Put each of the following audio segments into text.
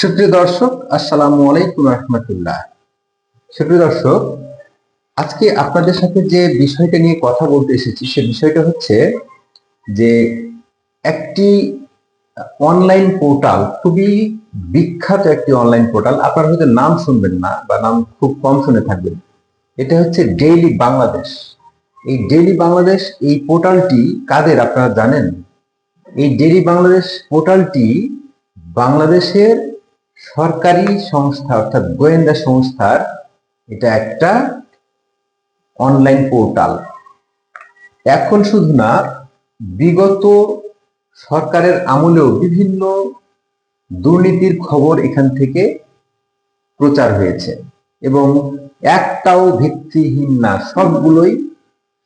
সুপ্রিয় দর্শক, আসসালামু আলাইকুম রহমতুল্লাহ। সুপ্রিয় দর্শক, আজকে আপনাদের সাথে যে বিষয়টা নিয়ে কথা বলতে এসেছি, সে বিষয়টা হচ্ছে যে একটি অনলাইন পোর্টাল খুবই বিখ্যাত একটি অনলাইন পোর্টাল আপনারা হয়তো নাম শুনবেন না বা নাম খুব কম শুনে থাকবেন। এটা হচ্ছে ডেইলি বাংলাদেশ এই ডেইলি বাংলাদেশ এই পোর্টালটি কাদের আপনারা জানেন? এই ডেইলি বাংলাদেশ পোর্টালটি বাংলাদেশের সরকারি সংস্থা, অর্থাৎ গোয়েন্দা সংস্থার এটা একটা অনলাইন পোর্টাল এখন শুধু না, বিগত সরকারের আমলেও বিভিন্ন দুর্নীতির খবর এখান থেকে প্রচার হয়েছে এবং একটাও ভিত্তিহীন না, সবগুলোই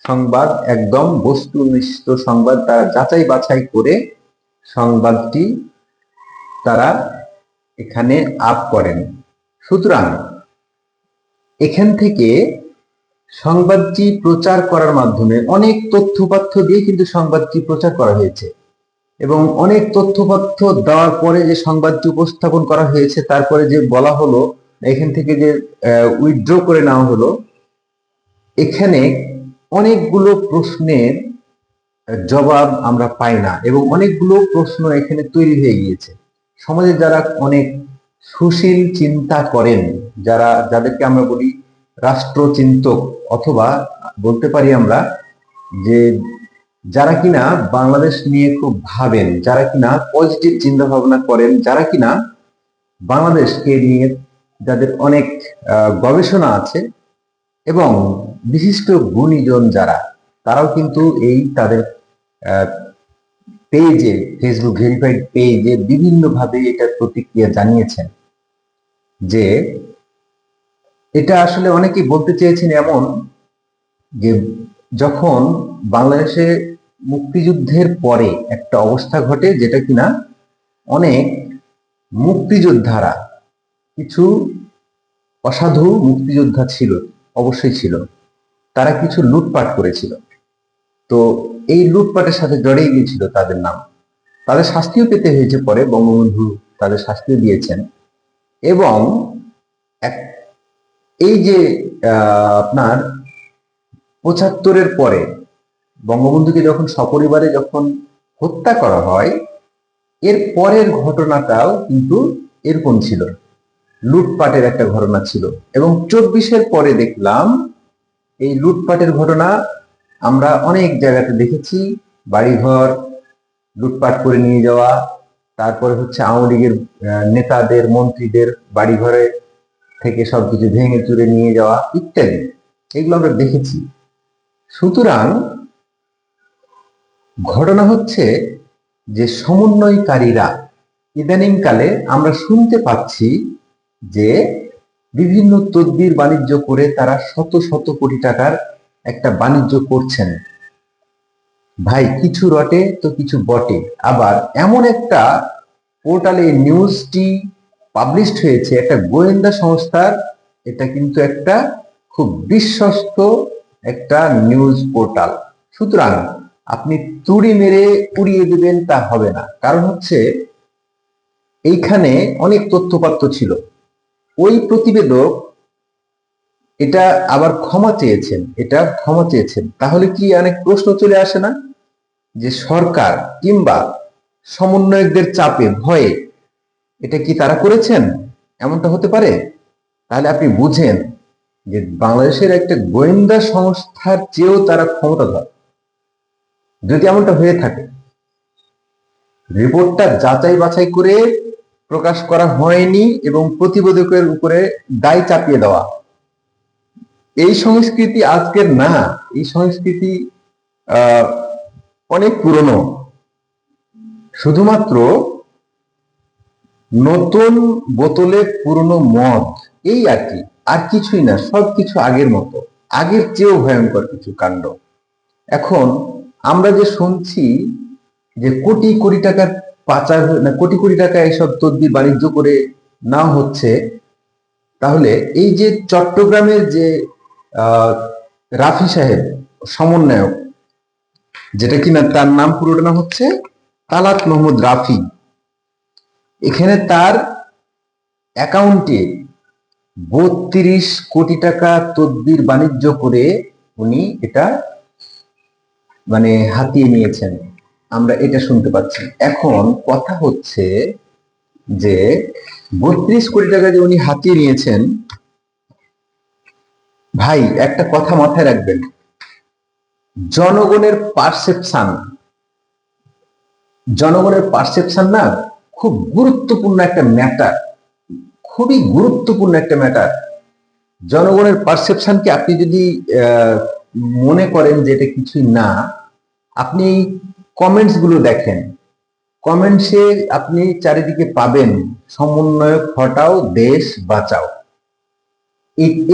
সংবাদ, একদম বস্তুনিষ্ঠ সংবাদ, তারা যাচাই বাছাই করে সংবাদটি তারা এখানে আপ করেন। সুতরাং এখান থেকে সংবাদটি প্রচার করার মাধ্যমে অনেক তথ্যপাত্য দিয়ে কিন্তু সংবাদটি প্রচার করা হয়েছে। এবং অনেক তথ্যপাত্য দেওয়ার পরে যে সংবাদটি উপস্থাপন করা হয়েছে, তারপরে যে বলা হলো, এখান থেকে যে উইথড্র করে নেওয়া হলো, এখানে অনেকগুলো প্রশ্নের জবাব আমরা পাই না। এবং অনেকগুলো প্রশ্ন এখানে তৈরি হয়ে গিয়েছে। সমাজে যারা অনেক সুশীল চিন্তা করেন, যারা, যাদেরকে আমরা বলি রাষ্ট্রচিন্তক, অথবা বলতে পারি আমরা যে যারা কিনা বাংলাদেশ নিয়ে খুব ভাবেন, যারা কিনা পজিটিভ চিন্তা ভাবনা করেন, যারা কিনা বাংলাদেশকে নিয়ে যাদের অনেক গবেষণা আছে এবং বিশিষ্ট গুণীজন যারা, তারাও কিন্তু এই তাদের পেজে ফেসবুক ভেরিফাইড পেজে বিভিন্নভাবে এটার প্রতিক্রিয়া জানিয়েছেন যে এটা আসলে অনেকেই বলতে চেয়েছেন এমন যে যখন বাংলাদেশে মুক্তিযুদ্ধের পরে একটা অবস্থা ঘটে যেটা কিনা অনেক মুক্তিযোদ্ধারা, কিছু অসাধু মুক্তিযোদ্ধা ছিল, অবশ্যই ছিল, তারা কিছু লুটপাট করেছিল। তো এই লুটপাটের সাথে জড়িয়ে গিয়েছিল তাদের নাম। তাদের শাস্তিও পেতে হয়েছে পরে, বঙ্গবন্ধু তাদের শাস্তিও দিয়েছেন। এবং এক, এই যে আপনার পঁচাত্তরের পরে বঙ্গবন্ধুকে যখন সপরিবারে যখন হত্যা করা হয়, এর পরের ঘটনাটাও কিন্তু এরকম ছিল। লুটপাটের একটা ঘটনা ছিল। এবং চব্বিশের পরে দেখলাম, এই লুটপাটের ঘটনা আমরা অনেক জায়গাতে দেখেছি, বাড়িঘর, লুটপাট করে নিয়ে যাওয়া, তারপরে হচ্ছে আওয়ামী লীগের নেতাদের, মন্ত্রীদের বাড়িঘরে থেকে সবকিছু ভেঙে চুরে নিয়ে যাওয়া ইত্যাদি। এগুলো আমরা দেখেছি। সুতরাং ঘটনা হচ্ছে যে সমন্বয়কারীরা ইদানিংকালে আমরা শুনতে পাচ্ছি যে বিভিন্ন তদ্বির বাণিজ্য করে তারা শত শত কোটি টাকার একটা বাণিজ্য করছেন। ভাই, কিছু রটে তো কিছু বটে। আবার এমন একটা পোর্টালে নিউজটি পাবলিশড হয়েছে, একটা গোয়েন্দা সংস্থার। এটা কিন্তু একটা খুব বিশ্বস্ত একটা নিউজ পোর্টাল। সুতরাং আপনি তুড়ি মেরে উড়িয়ে দেবেন তা হবে না। কারণ হচ্ছে এইখানে অনেক তথ্যপাত্র ছিল। ওই প্রতিবেদক এটা আবার ক্ষমা চেয়েছেন, এটা ক্ষমা চেয়েছেন। তাহলে কি অনেক প্রশ্ন চলে আসে না? যে সরকার কিংবা সমন্বয়কদের চাপে, ভয়ে এটা কি তারা করেছেন? এমনটা হতে পারে? তাহলে আপনি বুঝেন যে বাংলাদেশের একটা গোয়েন্দা সংস্থার চেয়েও তারা ক্ষমতাধর। যদি এমনটা হয়ে থাকে, রিপোর্টটা যাচাই বাছাই করে প্রকাশ করা হয়নি এবং প্রতিবেদকের উপরে দায় চাপিয়ে দেওয়া এই সংস্কৃতি আজকের না, এই সংস্কৃতি অনেক পুরনো। শুধুমাত্র নতুন বোতলে পুরনো মদ, এই আর কি, আর কিছুই না সবকিছু আগের মতো। আগের চেয়েও ভয়ঙ্কর কিছু কাণ্ড। এখন আমরা যে শুনছি যে কোটি কোটি টাকার পাচার, না, কোটি কোটি টাকা এইসব তদ্বির বাণিজ্য করে না হচ্ছে, তাহলে এই যে চট্টগ্রামের যে রাফি সাহেব, সমন্বয়ক, যেটা কিনা তার নাম পুরোটা নাম হচ্ছে তালাত মোহাম্মদ রাফি। এখানে তার অ্যাকাউন্টে বত্রিশ কোটি টাকা তদ্বির বাণিজ্য করে উনি এটা মানে হাতিয়ে নিয়েছেন। আমরা এটা শুনতে পাচ্ছি। এখন কথা হচ্ছে যে বত্রিশ কোটি টাকা যে উনি হাতিয়ে নিয়েছেন ভাই, একটা কথা মাথায় রাখবেন। জনগণের পারসেপশন জনগণের পারসেপশন না খুব গুরুত্বপূর্ণ একটা ম্যাটার খুবই গুরুত্বপূর্ণ একটা ম্যাটার জনগণের পারসেপশনকে আপনি যদি মনে করেন যে এটা কিছুই না, আপনি কমেন্টসগুলো দেখেন। কমেন্টসে আপনি চারিদিকে পাবেন, সমন্বয়ক হটাও, দেশ বাঁচাও।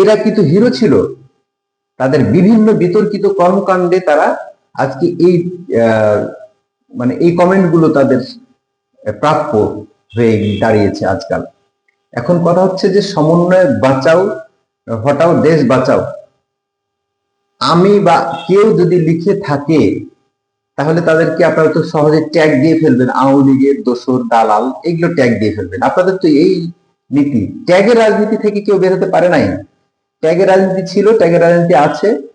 এরা কিন্তু হিরো ছিল। তাদের বিভিন্ন বিতর্কিত কর্মকাণ্ডে তারা আজকে এই মানে এই কমেন্টগুলো তাদের প্রাপ্য হয়ে দাঁড়িয়েছে আজকাল। এখন কথা হচ্ছে যে সমন্বয় বাঁচাও, হটাও, দেশ বাঁচাও। আমি বা কেউ যদি লিখে থাকে, তাহলে তাদেরকে আপনারা তো সহজে ট্যাগ দিয়ে ফেলবেন। আওয়ামী লীগের দোসর, দালাল, এগুলো ট্যাগ দিয়ে ফেলবেন। আপনাদের তো এই নীতি। ট্যাগের রাজনীতি থেকে কেউ বেরোতে পারে নাই। ট্যাগের রাজনীতি ছিল, ট্যাগের রাজনীতি আছে,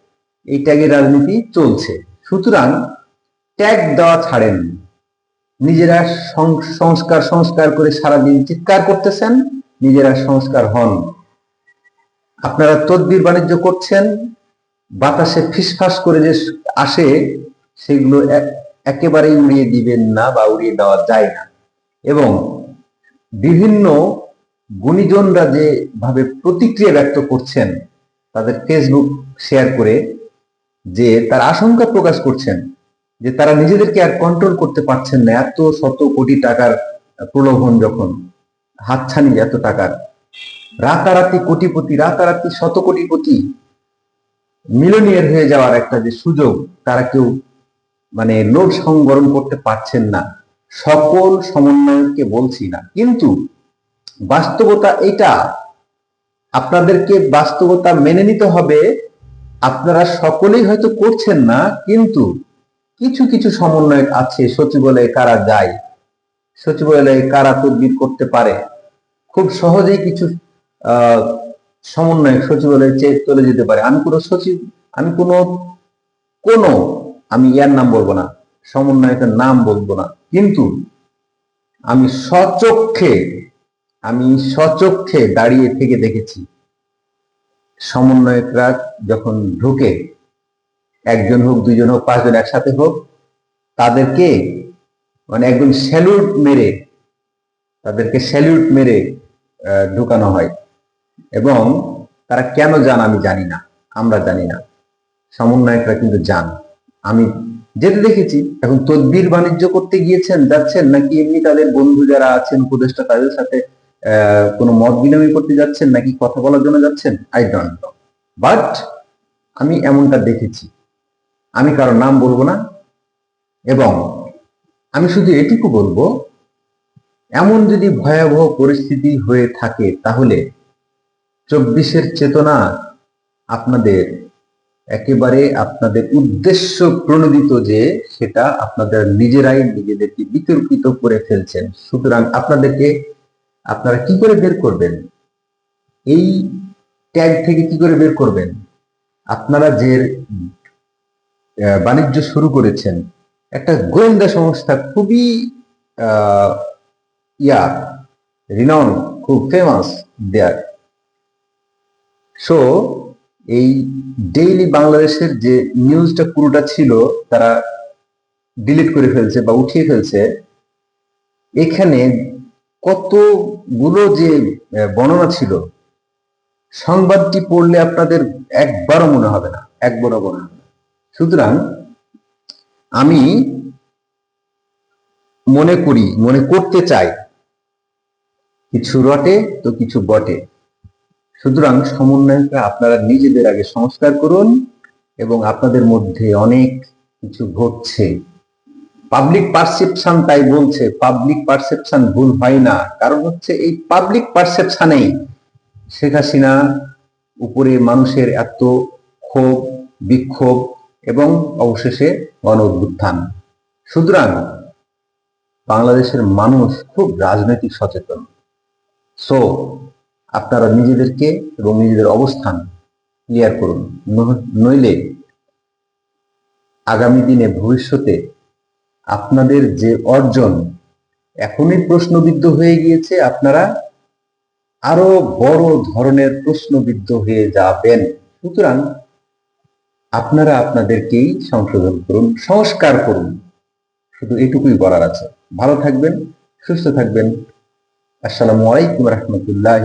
এই ট্যাগের রাজনীতি চলছে। সুতরাং ট্যাগ দেওয়া ছাড়েন। নিজেরা সংস্কার সংস্কার করে সারাদিন চিৎকার করতেছেন, নিজেরা সংস্কার হন। আপনারা তদবির বাণিজ্য করছেন, বাতাসে ফিসফাস করে যে আসে, সেগুলো একেবারেই উড়িয়ে দিবেন না বা উড়িয়ে দেওয়া যায় না। এবং বিভিন্ন গুণীজনরা যেভাবে প্রতিক্রিয়া ব্যক্ত করছেন, তাদের ফেসবুক শেয়ার করে যে তার আশঙ্কা প্রকাশ করছেন যে তারা নিজেদেরকে আর কন্ট্রোল করতে পারছেন না, এত শত কোটি টাকার প্রলোভন যখন, হাতছানি এত টাকার। রাতারাতি কোটিপতি, রাতারাতি শত কোটিপতি মিলনিয়ার হয়ে যাওয়ার একটা যে সুযোগ, তারা কেউ মানে লোভ সংবরণ করতে পারছেন না। সকল সমন্বয়কে বলছি না। কিন্তু বাস্তবতা এটা আপনাদেরকে বাস্তবতা মেনে নিতে হবে। আপনারা সকলেই হয়তো করছেন না, কিন্তু কিছু কিছু সমন্বয়ক আছে, সচিবালয়ে কারা যায়, সচিবালয়ে কারা তদবির করতে পারে। খুব সহজেই কিছু সমন্বয়ক সচিবালয়ে চে- চলে যেতে পারে। আমি কোনো সচিব, আমি কোনো কোনো, আমি ইয়ার নাম বলব না, সমন্বয়কের নাম বলব না। কিন্তু আমি সচক্ষে আমি সচক্ষে দাঁড়িয়ে থেকে দেখেছি। সমন্বয়করা যখন ঢুকে, একজন হোক দুজন হোক, পাঁচজন একসাথে হোক, তাদেরকে মানে একদম স্যালুট মেরে, তাদেরকে স্যালুট মেরে ঢুকানো হয়। এবং তারা কেন যান আমি জানি না, আমরা জানি না। সমন্বয়করা কিন্তু যান। আমি যেতে দেখেছি, এখন তদবির বাণিজ্য করতে গিয়েছেন, যাচ্ছেন, নাকি এমনি তাদের বন্ধু যারা আছেন, উপদেষ্টা তাদের সাথে কোনো মত বিনিময় করতে যাচ্ছেন নাকি কথা বলার জন্য যাচ্ছেন? আই ডোন্ট নো বাট আমি এমনটা দেখেছি। আমি কারও নাম বলব না। এবং আমি শুধু এটুকু বলব, এমন যদি ভয়াবহ পরিস্থিতি হয়ে থাকে, তাহলে চব্বিশের চেতনা আপনাদের একেবারে আপনাদের উদ্দেশ্য প্রণোদিত যে সেটা আপনাদের নিজেরাই নিজেদেরকে বিতর্কিত করে ফেলছেন। সুতরাং আপনাদেরকে আপনারা কি করে বের করবেন? এই ট্যাগ থেকে কি করে বের করবেন? আপনারা যে বাণিজ্য শুরু করেছেন, একটা গোয়েন্দা সংস্থা খুবই ইয়া রিনাউন খুব ফেমাস দেয়ার সো এই ডেইলি বাংলাদেশের যে নিউজটা পুরোটা ছিল, তারা ডিলিট করে ফেলছে বা উঠিয়ে ফেলছে, এখানে কতগুলো যে বর্ণনা ছিল, সংবাদটি পড়লে আপনাদের একবারও মনে হবে না, একবারও মনে সুতরাং আমি মনে করি, মনে করতে চাই, কিছু রটে তো কিছু বটে। সুতরাং সমন্বয়করা আপনারা নিজেদের আগে সংস্কার করুন এবং আপনাদের মধ্যে অনেক কিছু ঘটছে। পাবলিক পারসেপশন তাই বলছে পাবলিক পারসেপশন ভুল হয় না। কারণ হচ্ছে এই পাবলিক পারসেপশনেই শেখ হাসিনা উপরে মানুষের এত ক্ষোভ, বিক্ষোভ এবং অবশেষে গণ সুতরাং বাংলাদেশের মানুষ খুব রাজনৈতিক সচেতন। সো আপনারা নিজেদেরকে এবং নিজেদের অবস্থান ক্লিয়ার করুন। নইলে আগামী দিনে ভবিষ্যতে আপনাদের যে অর্জন, এখনই প্রশ্নবিদ্ধ হয়ে গিয়েছে, আপনারা আরও বড় ধরনের প্রশ্নবিদ্ধ হয়ে যাবেন। সুতরাং আপনারা আপনাদেরকেই সংশোধন করুন, সংস্কার করুন। শুধু এটুকুই বলার আছে। ভালো থাকবেন, সুস্থ থাকবেন। আসসালামু আলাইকুম রহমতুল্লাহ